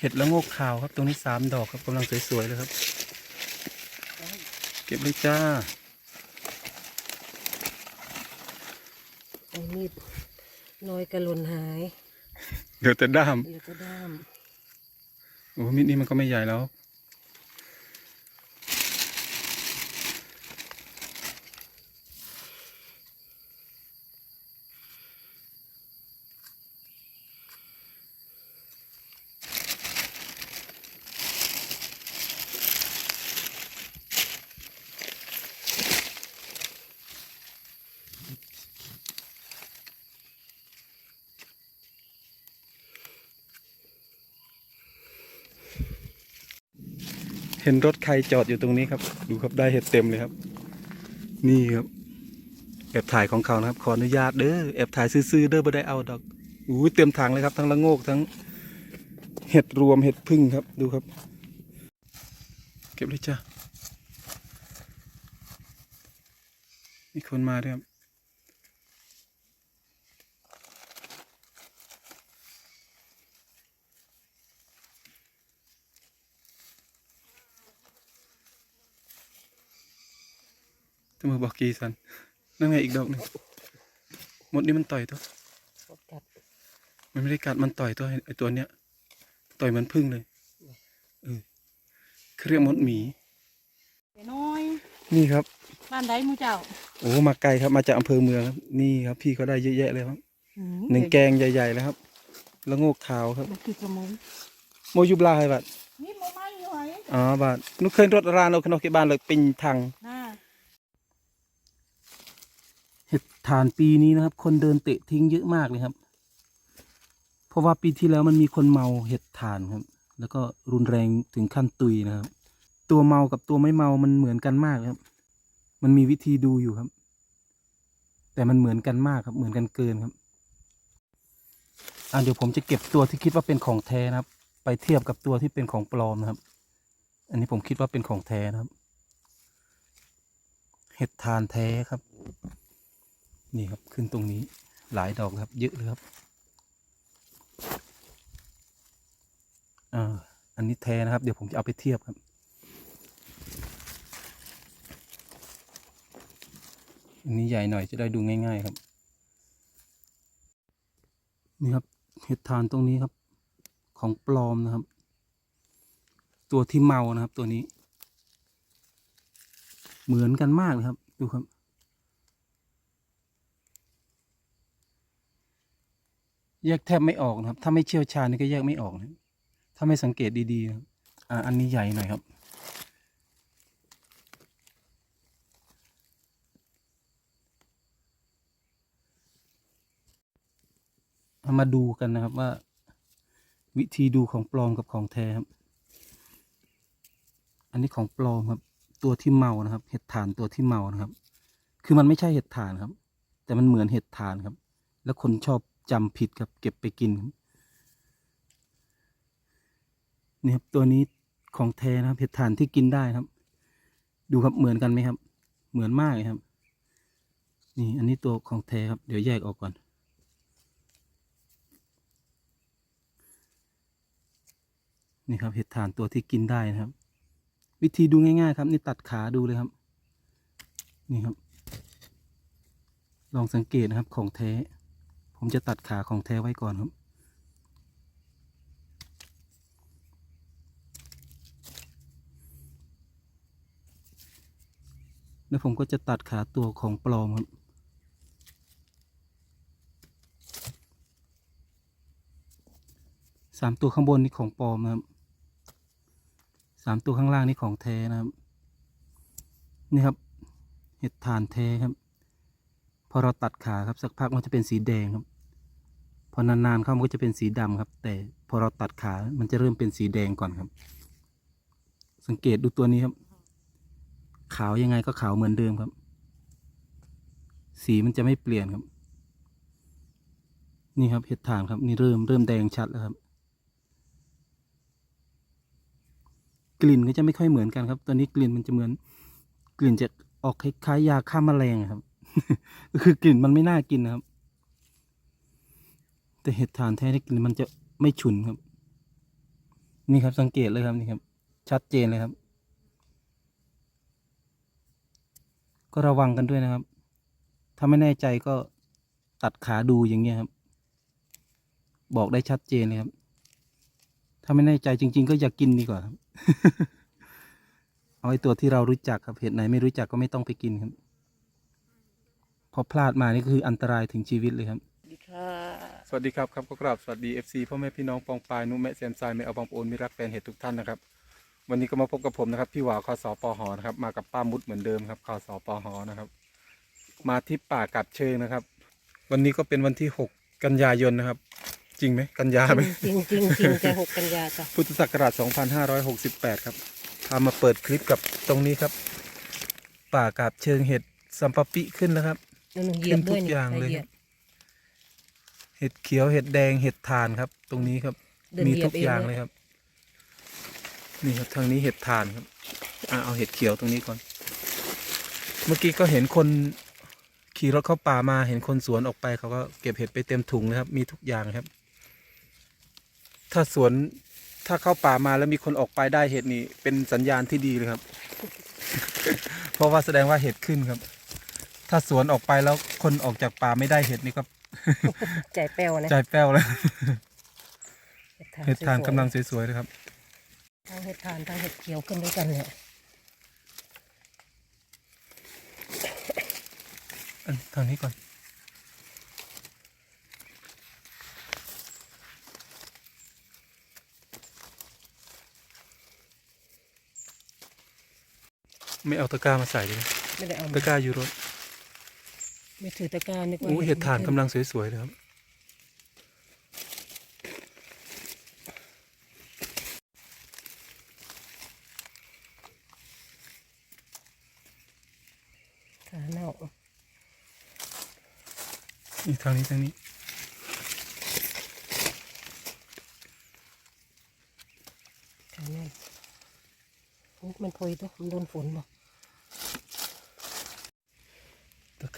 เห็ดละโงกขาวครับตรงนี้สามดอกครับกำลังสวยๆเลยครับ เก็บเลยจ้าไอ้มีดน้อยกระหล่นหาย เดี๋ยวแต่ด้ามเหลือแต่ด้าม โอ้มิดนี้มันก็ไม่ใหญ่แล้ว เห็นรถใครจอดอยู่ตรงนี้ครับ ดูครับได้เห็ดเต็มเลยครับ นี่ครับแอบถ่ายของเขานะครับ ขออนุญาตเด้อแอบถ่ายซื่อๆเด้อไม่ได้เอาดอกอู้เต็มถังเลยครับ ทั้งละโงกทั้ง เห็ดรวมเห็ดพึ่งครับดูครับ เก็บเลยจ้ามีคนมาด้วยครับ จะมาบอกกีสันนั่นไงอีกดอกหนึ่งมดนี่มันต่อยตัวกดกัดมันไม่ได้กัดมันต่อยตัวไอตัวเนี้ย ต่อยเหมันพึ่งเลยเออเขาเรียกมดหมีไปน้อย นี่ครับ บ้านใดหมูเจ้า โอ้มาไกลครับมาจากอำเภอเมืองครับ นี่ครับ พี่เขาได้เยอะแยะเลยครับอืมหนึ่งแกงใหญ่ๆเลยครับ แล้วโงกขาวครับมันคือกระมุงโมยุบลาให้บัดนี่โมไม่อยู่ไหนอ๋อบัดนุกเคยรถรานเอาขนมเก็บบ้านเลยปิงทาง น่า เห็ดฐานปีนี้นะครับ คนเดินเตะทิ้งเยอะมากเลยครับ เพราะว่าปีที่แล้วมันมีคนเมาเห็ดฐานครับ แล้วก็รุนแรงถึงขั้นตุยนะครับ ตัวเมากับตัวไม่เมามันเหมือนกันมากครับ มันมีวิธีดูอยู่ครับ แต่มันเหมือนกันมากครับ เหมือนกันเกินครับอะเดี๋ยวผมจะเก็บตัวที่คิดว่าเป็นของแท้นะครับ ไปเทียบกับตัวที่เป็นของปลอมนะครับ อันนี้ผมคิดว่าเป็นของแท้นะครับ เห็ดทานแท้ครับ นี่ครับขึ้นตรงนี้หลายดอกครับ เยอะเลยครับอ่าอันนี้แท้นะครับ เดี๋ยวผมจะเอาไปเทียบครับ อันนี้ใหญ่หน่อยจะได้ดูง่าย ๆครับ นี่ครับเห็ดทานตรงนี้ครับ ของปลอมนะครับ ตัวที่เมานะครับตัวนี้ เหมือนกันมากเลยครับ ดูครับ แยกแทบไม่ออกนะครับ ถ้าไม่เชี่ยวชาญนี่ก็แยกไม่ออกนะถ้าไม่สังเกตดีๆครับอ่าอันนี้ใหญ่หน่อยครับามาดูกันนะครับว่า วิธีดูของปลอมกับของแท้ครับ อันนี้ของปลอมครับ ตัวที่เมานะครับ เห็ดถ่านตัวที่เมานะครับ คือมันไม่ใช่เห็ดถ่านครับ แต่มันเหมือนเห็ดถ่านครับ แล้วคนชอบ จำผิดครับเก็บไปกินนี่ครับตัวนี้ของแท้นะครับเห็ดถ่านที่กินได้ครับ ดูครับเหมือนกันไหมครับ เหมือนมากเลยครับ นี่อันนี้ตัวของแท้ครับ เดี๋ยวแยกออกก่อน นี่ครับเห็ดถ่านตัวที่กินได้นะครับ วิธีดูง่ายๆ ครับ นี่ตัดขาดูเลยครับ นี่ครับ ลองสังเกตนะครับของแท้ ผมจะตัดขาของแท้ไว้ก่อนครับแล้วผมก็จะตัดขาตัวของปลอมครับ สามตัวข้างบนนี่ของปลอมนะครับ สามตัวข้างล่างนี่ของแท้นะครับ นี่ครับ เห็ดถ่านแท้ครับ พอเราตัดขาครับสักพักมันจะเป็นสีแดงครับ อนานๆเข้ามันก็จะเป็นสีดำครับ แต่พอเราตัดขา มันจะเริ่มเป็นสีแดงก่อนครับ สังเกตดูตัวนี้ครับ ขาวยังไงก็ขาวเหมือนเดิมครับ สีมันจะไม่เปลี่ยนครับ นี่ครับเห็ดถ่านครับนี่เริ่มเริ่มแดงชัดแล้วครับ กลิ่นก็จะไม่ค่อยเหมือนกันครับ ตัวนี้กลิ่นมันจะเหมือน กลิ่นจะออกคล้ายๆยาฆ่าแมลงครับก็คือกลิ่นมันไม่น่ากินนะครับ แต่เห็ดถ่านแท้นี่กินมันจะไม่ฉุนครับ นี่ครับสังเกตเลยครับนี่ครับ ชัดเจนเลยครับ ก็ระวังกันด้วยนะครับ ถ้าไม่แน่ใจก็ตัดขาดูอย่างเงี้ยครับ บอกได้ชัดเจนเลยครับ ถ้าไม่แน่ใจจริง ๆ ก็อย่ากกินดีกว่าครับเอาไอ้ตัวที่เรารู้จักครับเห็ดไหนไม่รู้จักก็ไม่ต้องไปกินครับ พอพลาดมานี่คืออันตรายถึงชีวิตเลยครับ สวัสดีครับครับก็กราบสวัสดี FC พ่อแม่พี่น้องปองปายนุ่มแม่แซมซายไม่เอาบางปอนมิรักแฟนเห็ดทุกท่านนะครับ วันนี้ก็มาพบกับผมนะครับพี่หวาคอสอปอหอนะครับมากับป้ามุดเหมือนเดิมครับคอสอปอหอนะครับ มาที่ป่ากัดเชิงนะครับ วันนี้ก็เป็นวันที่ 6 กันยายนนะครับ จริงไหมกันยาไหมจริงจริงจริงจะหกกันยาจ้ะพุทธศักราช 2568 ครับพามาเปิดคลิปกับตรงนี้ครับ ป่ากาบเชิงเห็ดสัมปะปิขึ้นแล้วครับแล้วหนูเหยียบด้วยขึ้นทุกอย่างเลยหยีบ เห็ดเขียวเห็ดแดงเห็ดทานครับ ตรงนี้ครับ เดินมีเหยียทุบกเอง อย่างเลเลยยครับ นี่ครับทางนี้เห็ดทานครับอะเอาเห็ดเขียวตรงนี้ก่อน เมื่อกี้ก็เห็นคนขี่รถเข้าป่ามาเห็นคนสวนออกไปเขาก็เก็บเห็ดไปเต็มถุงนะครับ มีทุกอย่างครับ ถ้าสวนถ้าเข้าป่ามาแล้วมีคนออกไปได้เห็ดนี่เป็นสัญญาณที่ดีเลยครับ เพราะว่าแสดงว่าเห็ดขึ้นครับ ถ้าสวนออกไปแล้วคนออกจากป่าไม่ได้เห็ดนี่ก็ ใจแป้วนะใจแป้วแล้วเห็ดทานสวยๆกำลังสวยๆเลยครับทั้งเห็ดทานทั้งเห็ดเขียวขึ้นด้วยกันเนี่ยอันทางนี้ก่อนไม่เอาตะกร้ามาใส่เลยนะไม่ได้เอาตะกร้าอยู่รถ ไม่ถือตะกร้านึกว่าโอ้เห็ดถ่านมักำลังสวยๆเลยครับ ขาเน่านี่ทางนี้ทางนี้ ขาเน่าโอ้มันพลอยตัวมันโดนฝนบ่ตะ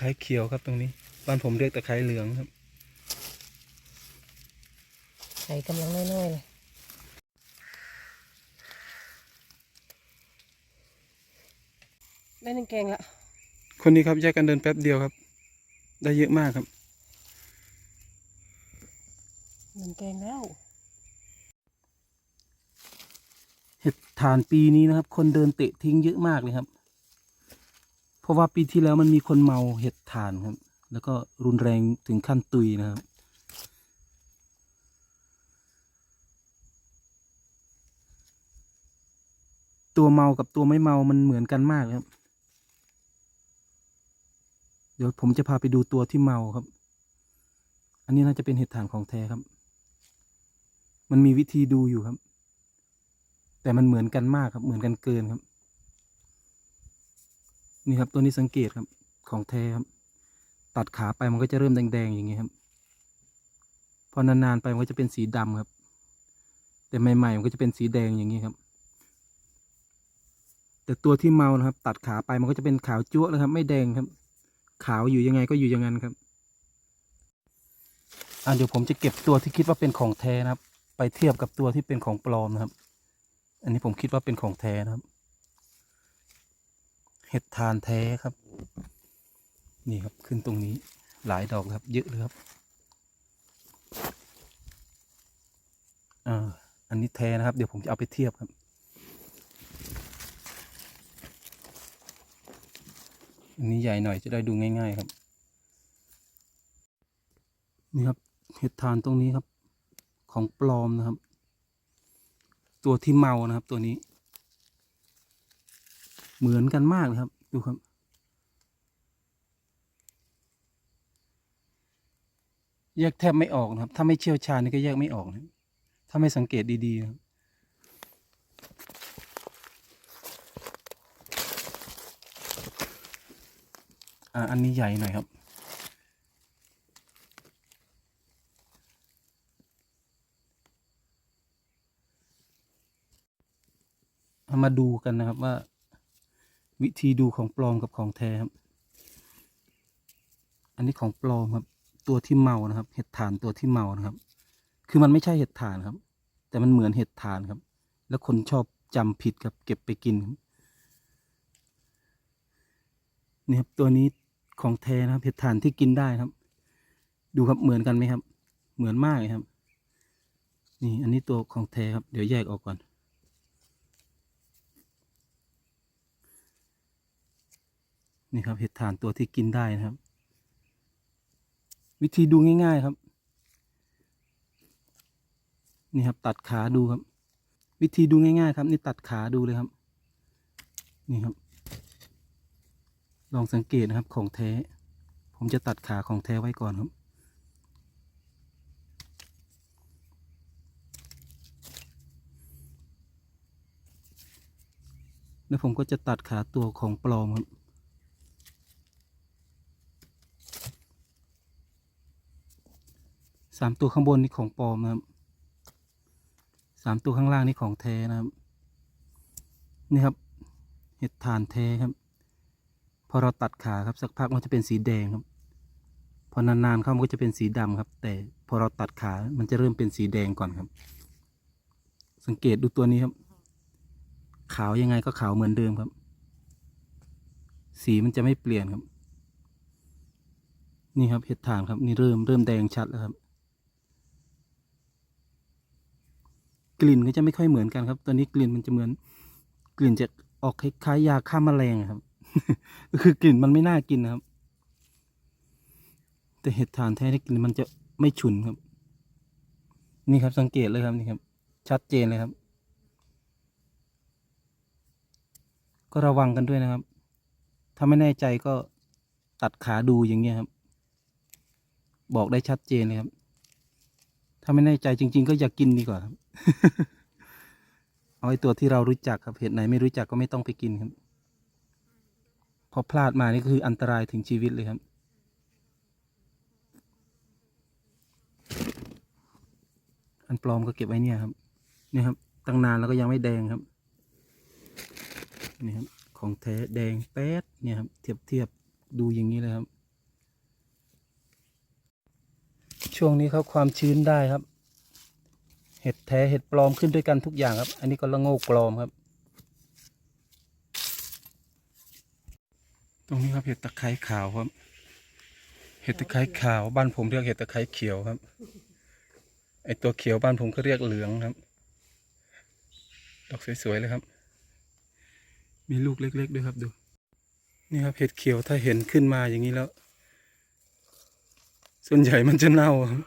ไคร้เขียวครับตรงนี้ บ้านผมเรียกตะไคร้เหลืองครับใส่กำลังน้อยๆเลยได้หนึ่งแกงละคนนี้ครับแยกกันเดินแป๊บเดียวครับ ได้เยอะมากครับหนึ่งแกงแล้ว เห็ดถ่านปีนี้นะครับ คนเดินเตะทิ้งเยอะมากเลยครับ เพราะว่าปีที่แล้วมันมีคนเมาเห็ดถ่านครับ แล้วก็รุนแรงถึงขั้นตุยนะครับ ตัวเมากับตัวไม่เมามันเหมือนกันมากครับ เดี๋ยวผมจะพาไปดูตัวที่เมาครับ อันนี้น่าจะเป็นเห็ดถ่านของแท้ครับ มันมีวิธีดูอยู่ครับ แต่มันเหมือนกันมากครับ เหมือนกันเกินครับ นี่ครับตัวนี้สังเกตครับของแท้ครับ ตัดขาไปมันก็จะเริ่มแดงๆอย่างนี้ครับ พอนานๆไปมันก็จะเป็นสีดำครับ แต่ใหม่ๆมันก็จะเป็นสีแดงอย่างนี้ครับ แต่ตัวที่เมานะครับ ตัดขาไปมันก็จะเป็นขาวจั๊วะเลยครับ ไม่แดงครับ ขาวอยู่ยังไงก็อยู่อย่างนั้นครับอะเดี๋ยวผมจะเก็บตัวที่คิดว่าเป็นของแท้นะครับ ไปเทียบกับตัวที่เป็นของปลอมนะครับ อันนี้ผมคิดว่าเป็นของแท้นะครับ เห็ดทานแท้ครับ นี่ครับขึ้นตรงนี้หลายดอกครับ เยอะเลยครับอ่าอันนี้แท้นะครับ เดี๋ยวผมจะเอาไปเทียบครับอันนี้ใหญ่หน่อยจะได้ดูง่าย ๆ ครับ นี่ครับเห็ดทานตรงนี้ครับ ของปลอมนะครับ ตัวที่เมานะครับตัวนี้ เหมือนกันมากเลยครับ ดูครับ แยกแทบไม่ออกนะครับ ถ้าไม่เชี่ยวชาญนี่ก็แยกไม่ออกนะถ้าไม่สังเกตดีๆครับอ่าอันนี้ใหญ่หน่อยครับเอามาดูกันนะครับว่า วิธีดูของปลอมกับของแท้ครับ อันนี้ของปลอมครับ ตัวที่เมานะครับ เห็ดถ่านตัวที่เมานะครับ คือมันไม่ใช่เห็ดถ่านครับ แต่มันเหมือนเห็ดถ่านครับ แล้วคนชอบจำผิดครับ เก็บไปกินนี่ครับตัวนี้ของแท้นะครับเห็ดถ่านที่กินได้ครับ ดูครับเหมือนกันไหมครับ เหมือนมากเลยครับ นี่อันนี้ตัวของแท้ครับ เดี๋ยวแยกออกก่อน นี่ครับเห็ดถ่านตัวที่กินได้นะครับ วิธีดูง่าย ๆครับ นี่ครับตัดขาดูครับ วิธีดูง่าย ๆ ครับ นี่ตัดขาดูเลยครับ นี่ครับ ลองสังเกตนะครับของแท้ ผมจะตัดขาของแท้ไว้ก่อนครับแล้วผมก็จะตัดขาตัวของปลอมครับ สามตัวข้างบนนี่ของปลอมนะครับสามตัวข้างล่างนี่ของแท้นะครับ นี่ครับ เห็ดถ่านแท้ครับ พอเราตัดขาครับสักพักมันจะเป็นสีแดงครับ พอนานๆเข้ามันก็จะเป็นสีดำครับ แต่พอเราตัดขามันจะเริ่มเป็นสีแดงก่อนครับ สังเกตดูตัวนี้ครับ ขาวยังไงก็ขาวเหมือนเดิมครับ สีมันจะไม่เปลี่ยนครับ นี่ครับเห็ดถ่านครับ นี่เริ่มเริ่มแดงชัดแล้วครับ กลิ่นก็จะไม่ค่อยเหมือนกันครับ ตัวนี้กลิ่นมันจะเหมือน กลิ่นจะออกคล้ายๆยาฆ่าแมลงครับ ก็คือกลิ่นมันไม่น่ากินนะครับ แต่เห็ดถ่านแท้นี่กลิ่นมันจะไม่ฉุนครับ นี่ครับสังเกตเลยครับนี่ครับ ชัดเจนเลยครับ ก็ระวังกันด้วยนะครับ ถ้าไม่แน่ใจก็ตัดขาดูอย่างเงี้ยครับ บอกได้ชัดเจนเลยครับ ถ้าไม่แน่ใจจริง ๆ ก็อย่ากกินดีกว่าครับเอาไอ้ตัวที่เรารู้จักครับเห็ดไหนไม่รู้จักก็ไม่ต้องไปกินครับพอพลาดมานี่คืออันตรายถึงชีวิตเลยครับ อันปลอมก็เก็บไว้เนี่ยครับเนี่ยครับ ตั้งนานแล้วก็ยังไม่แดงครับนี่ครับของแท้แดงแป๊ดเนี่ยครับเทียบเทียบดูอย่างนี้เลยครับ ช่วงนี้เขาความชื้นได้ครับ เห็ดแท้เห็ดปลอมขึ้นด้วยกันทุกอย่างครับ อันนี้ก็ละโงกปลอมครับ ตรงนี้ครับเห็ดตะไคร้ขาวครับ เห็ดตะไคร้ขาวบ้านผมเรียกเห็ดตะไคร้เขียวครับ ไอตัวเขียวบ้านผมก็เรียกเหลืองครับ ดอกสวยๆเลยครับ มีลูกเล็ก ๆ ด้วยครับดู นี่ครับเห็ดเขียวถ้าเห็นขึ้นมาอย่างนี้แล้ว ส่วนใหญ่มันจะเน่าครับ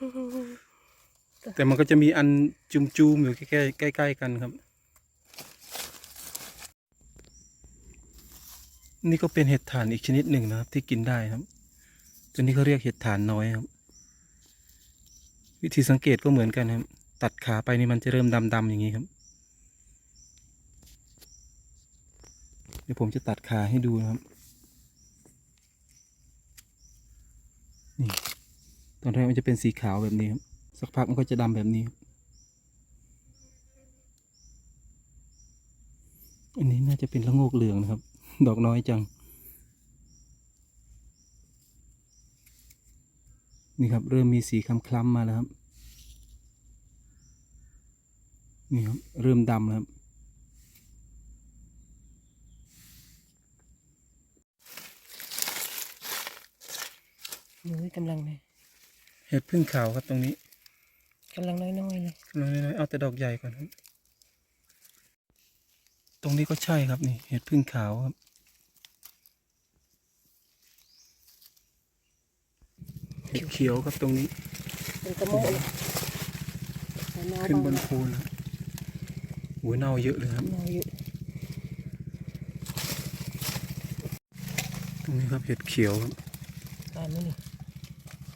แต่มันก็จะมีอันจุมๆอยู่ใกล้ๆใกล้ๆกันครับ นี่ก็เป็นเห็ดถ่านอีกชนิดหนึ่งนะครับ ที่กินได้ครับ ตัวนี้เขาเรียกเห็ดถ่านน้อยครับ วิธีสังเกตก็เหมือนกันครับ ตัดขาไปนี่มันจะเริ่มดำๆอย่างนี้ครับเดี๋ยวผมจะตัดขาให้ดูนะครับ นี่ ตอนแรกมันจะเป็นสีขาวแบบนี้ครับสักพักมันก็จะดำแบบนี้ อันนี้น่าจะเป็นละโงกเหลืองนะครับ ดอกน้อยจัง นี่ครับ เริ่มมีสีคล้ำๆมาแล้วครับ นี่ครับ เริ่มดำแล้วครับหนูกำลังเลย เห็ดพึ่งขาวครับตรงนี้กำลังน้อยๆเลยน้อยๆเอาแต่ดอกใหญ่ก่อนครับ ตรงนี้ก็ใช่ครับนี่เห็ดพึ่งขาวครับเห็ดเขียวครับตรงนี้เป็นกระโมกเลยแต่เาขึ้นบนางภูนะโอ้ยเน่าเยอะเลยครับเนาเยอะตรงนี้ครับเห็ดเขียวครับ ได้ไหมนี่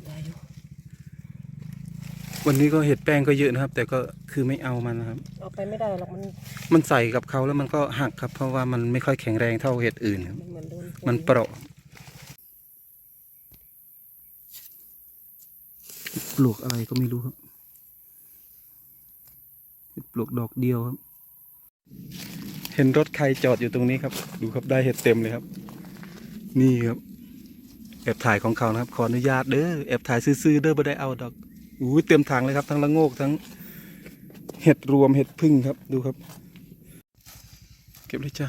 ได้อยู่ วันนี้ก็เห็ดแป้งก็เยอะนะครับ แต่ก็คือไม่เอามันนะครับ เอาไปไม่ได้หรอกมันมันใส่กับเขาแล้วมันก็หักครับ เพราะว่ามันไม่ค่อยแข็งแรงเท่าเห็ดอื่นครับ มันเหมือนโดนฝุ่มันเปราะปลวกอะไรก็ไม่รู้ครับเห็ดปลวกดอกเดียวครับ เห็นรถใครจอดอยู่ตรงนี้ครับ ดูครับได้เห็ดเต็มเลยครับ นี่ครับแอบถ่ายของเขานะครับ ขออนุญาตเด้อแอบถ่ายซื้อๆเด้อไม่ได้เอาดอก อู้เต็มถังเลยครับ ทั้งละโงกทั้งเห็ดรวมเห็ดพึ่งครับดูครับ เก็บเลยจ้า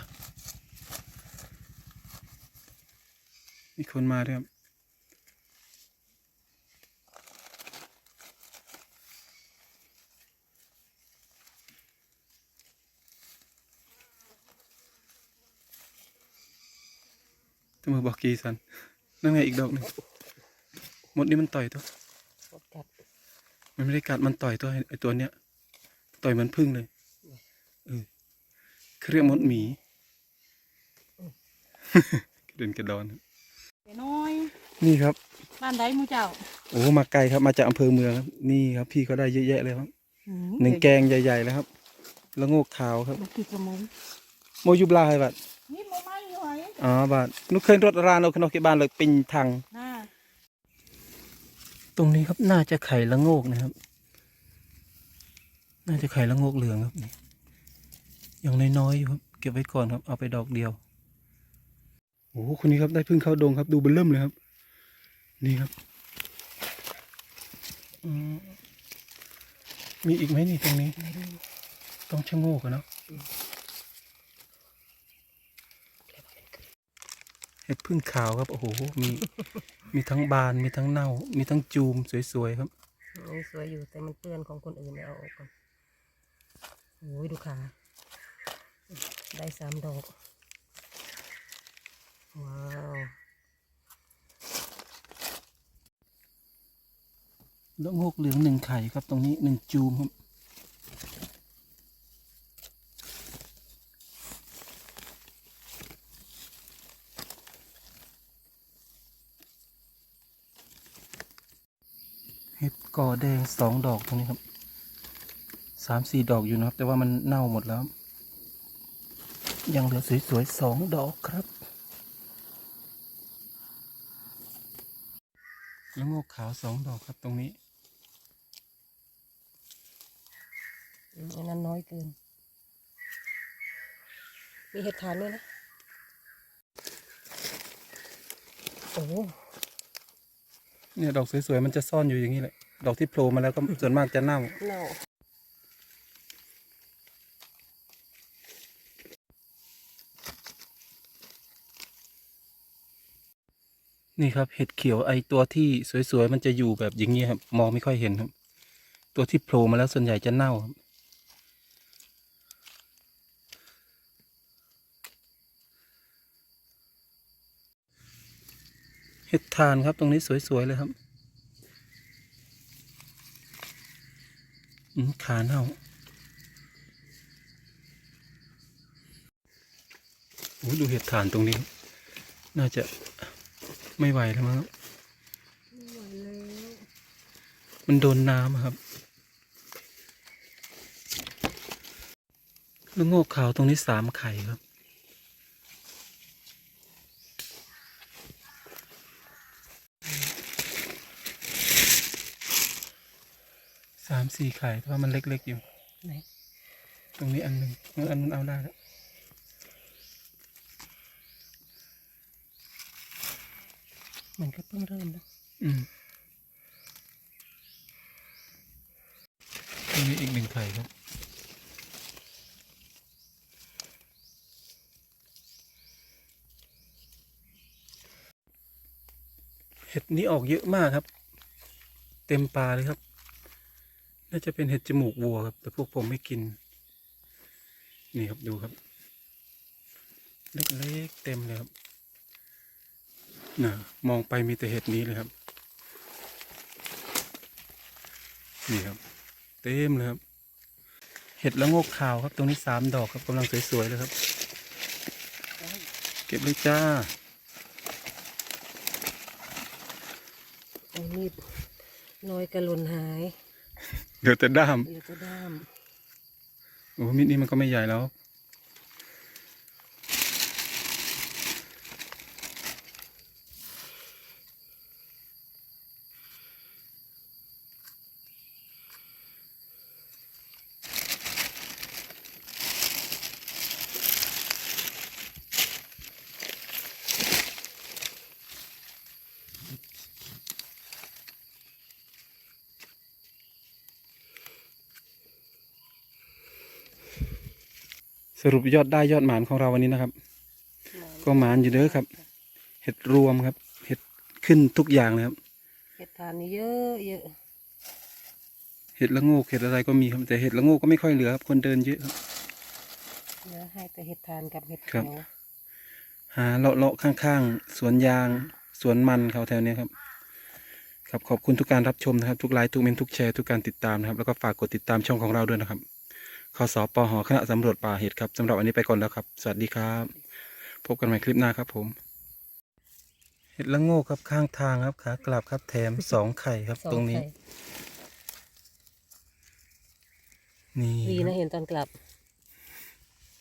มีคนมาด้วยครับตัวมือบอกกีสันนั่นไงอีกดอกหนึ่งหมดนี่มันต่อยตัว มันไม่ได้กัดมันต่อยตัวไอ้ไอตัวเนี้ย ต่อยเหมันพึ่งเลยเออเขาเรียกมดหมีกระเด็นกระดอนไปน้อย นี่ครับ บ้านใดหมูเจ้า โอ้มาไกลครับมาจากอำเภอเมืองครับ นี่ครับ พี่เขาได้เยอะแยะเลยครับอืมหนึ่งแกงใหญ่ๆเลยครับ แล้วโงกขาวครับลูกกี่กระมุงโมยุบลาให้บัดนี่โมไม่หอยอ๋อบาดนุกเคยรถรานเอาขนมที่บ้านเลยปิงทางน่า ตรงนี้ครับน่าจะไข่ละโงกนะครับ น่าจะไข่ละโงกเหลืองครับนี่อย่างน้อยๆอยู่ครับ เก็บไว้ก่อนครับ เอาไปดอกเดียวโอ้โหคนนี้ครับได้พึ่งเข้าดงครับ ดูเบนเริ่มเลยครับ นี่ครับอืมมีอีกไหมนี่ตรงนี้ ต้องชะโงกอะเนาะ ห็ดพึ่งขาวครับ โอ้โห มี มีทั้งบาน มีทั้งเน่า มีทั้งจูมสวยๆครับนี่สวยอยู่แต่มันเปื้อนของคนอื่นเนี่ยเอาออกก่อนโอ้ยดูขาได้สามดอก ว้าว ดอกโงกเหลืองหนึ่งไข่ครับตรงนี้หนึ่งจูมครับ เห็ดก่อแดงสองดอกตรงนี้ครับสามสี่ดอกอยู่นะครับ แต่ว่ามันเน่าหมดแล้ว ยังเหลือสวยๆสองดอกครับแล้วโงกขาวสองดอกครับตรงนี้อันนั้นน้อยเกิน มีเห็ดทานด้วยนะ โอ้ เนี่ยดอกสวยๆมันจะซ่อนอยู่อย่างนี้แหละ ดอกที่โผล่มาแล้วก็ส่วนมากจะเน่า เน่านี่ครับเห็ดเขียวไอตัวที่สวยๆมันจะอยู่แบบอย่างนี้ครับ มองไม่ค่อยเห็นครับ ตัวที่โผล่มาแล้วส่วนใหญ่จะเน่าครับ เห็ดทานครับตรงนี้สวย ๆ เลยครับขาเน่าโอ้ดูเห็ดทานตรงนี้ น่าจะไม่ไหวแล้วมั้งไม่ไหวแล้วมันโดนน้ำครับแล้วโงกขาวตรงนี้สามไข่ครับ สามสี่ไข่แต่ว่ามันเล็กๆอยู่ไหนตรงนี้อันหนึ่งเอออันนั้นเอาได้แล้วมันก็เพิ่งเริ่มนะอืมตรงนี้อีกหนึ่งไข่ครับเห็ดนี้ออกเยอะมากครับ เต็มปลาเลยครับ น่าจะเป็นเห็ดจมูกวัวครับ แต่พวกผมไม่กิน นี่ครับดูครับ เล็กๆเต็มเลยครับน่ะมองไปมีแต่เห็ดนี้เลยครับ นี่ครับ เต็มเลยครับ เห็ดละงกขาวครับ ตรงนี้สามดอกครับกำลังสวยๆเลยครับ เก็บเลยจ้าโอ้นี่น้อยกระหล่นหาย เดี๋ยวแต่ด้ามเหลือแต่ด้ามโอ้มิดนี้มันก็ไม่ใหญ่แล้ว รุปยอดได้ยอดหมานของเราวันนี้นะครับ ก็หมานอยู่เด้อครับ เห็ดรวมครับ เห็ดขึ้นทุกอย่างเลยครับ เห็ดทานนี่เยอะเยอะเห็ดละโงกเห็ดอะไรก็มีครับแต่เห็ดละโงกก็ไม่ค่อยเหลือครับ คนเดินเยอะครับเนื้อให้แต่เห็ดทานกับเห็ดครัเขีบยวหาเลาะเลาะๆข้างๆสวนยางสวนมันเขาแถวเนี้ยครับ ครับขอบคุณทุกการรับชมนะครับ ทุกไลค์ทุกเมนต์ทุกแชร์ทุกการติดตามนะครับ แล้วก็ฝากกดติดตามช่องของเราด้วยนะครับ ขสปหคณะสำรวจป่าเห็ดครับสำหรับวันนี้ไปก่อนแล้วครับ สวัสดีครับ พบกันใหม่คลิปหน้าครับผม เห็ดละโงกครับข้างทางครับขากลับครับแถมสองไข่ครับสอตรงงนี้ ไข่นี่ดีนะเห็นตอนกลับ